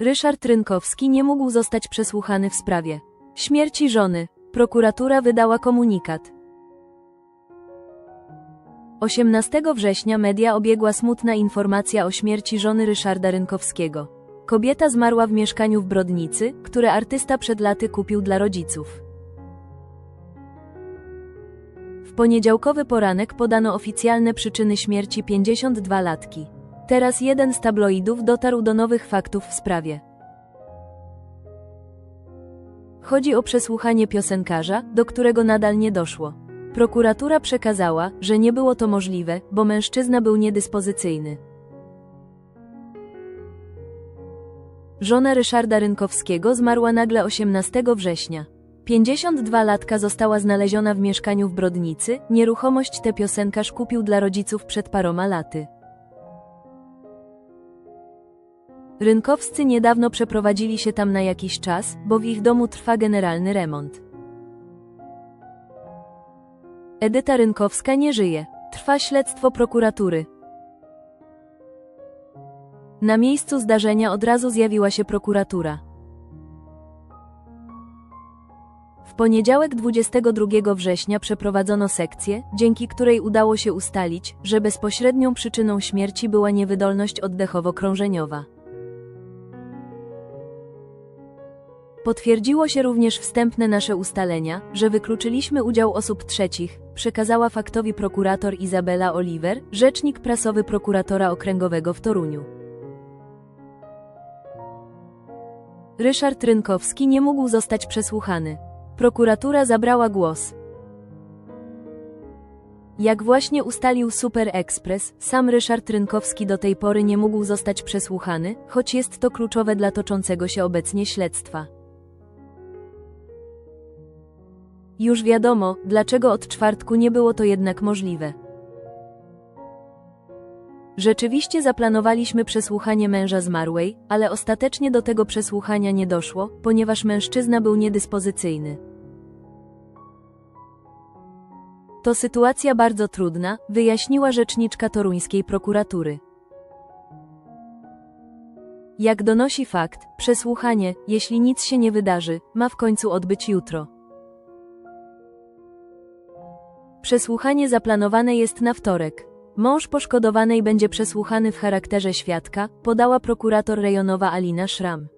Ryszard Rynkowski nie mógł zostać przesłuchany w sprawie śmierci żony. Prokuratura wydała komunikat. 18 września media obiegła smutna informacja o śmierci żony Ryszarda Rynkowskiego. Kobieta zmarła w mieszkaniu w Brodnicy, które artysta przed laty kupił dla rodziców. W poniedziałkowy poranek podano oficjalne przyczyny śmierci 52-latki. Teraz jeden z tabloidów dotarł do nowych faktów w sprawie. Chodzi o przesłuchanie piosenkarza, do którego nadal nie doszło. Prokuratura przekazała, że nie było to możliwe, bo mężczyzna był niedyspozycyjny. Żona Ryszarda Rynkowskiego zmarła nagle 18 września. 52-latka została znaleziona w mieszkaniu w Brodnicy, nieruchomość tę piosenkarz kupił dla rodziców przed paroma laty. Rynkowscy niedawno przeprowadzili się tam na jakiś czas, bo w ich domu trwa generalny remont. Edyta Rynkowska nie żyje. Trwa śledztwo prokuratury. Na miejscu zdarzenia od razu zjawiła się prokuratura. W poniedziałek 22 września przeprowadzono sekcję, dzięki której udało się ustalić, że bezpośrednią przyczyną śmierci była niewydolność oddechowo-krążeniowa. Potwierdziło się również wstępne nasze ustalenia, że wykluczyliśmy udział osób trzecich, przekazała faktowi prokurator Izabela Oliver, rzecznik prasowy prokuratora okręgowego w Toruniu. Ryszard Rynkowski nie mógł zostać przesłuchany. Prokuratura zabrała głos. Jak właśnie ustalił Super Express, sam Ryszard Rynkowski do tej pory nie mógł zostać przesłuchany, choć jest to kluczowe dla toczącego się obecnie śledztwa. Już wiadomo, dlaczego od czwartku nie było to jednak możliwe. Rzeczywiście zaplanowaliśmy przesłuchanie męża zmarłej, ale ostatecznie do tego przesłuchania nie doszło, ponieważ mężczyzna był niedyspozycyjny. To sytuacja bardzo trudna, wyjaśniła rzeczniczka toruńskiej prokuratury. Jak donosi fakt, przesłuchanie, jeśli nic się nie wydarzy, ma w końcu odbyć jutro. Przesłuchanie zaplanowane jest na wtorek. Mąż poszkodowanej będzie przesłuchany w charakterze świadka, podała prokurator rejonowa Alina Szram.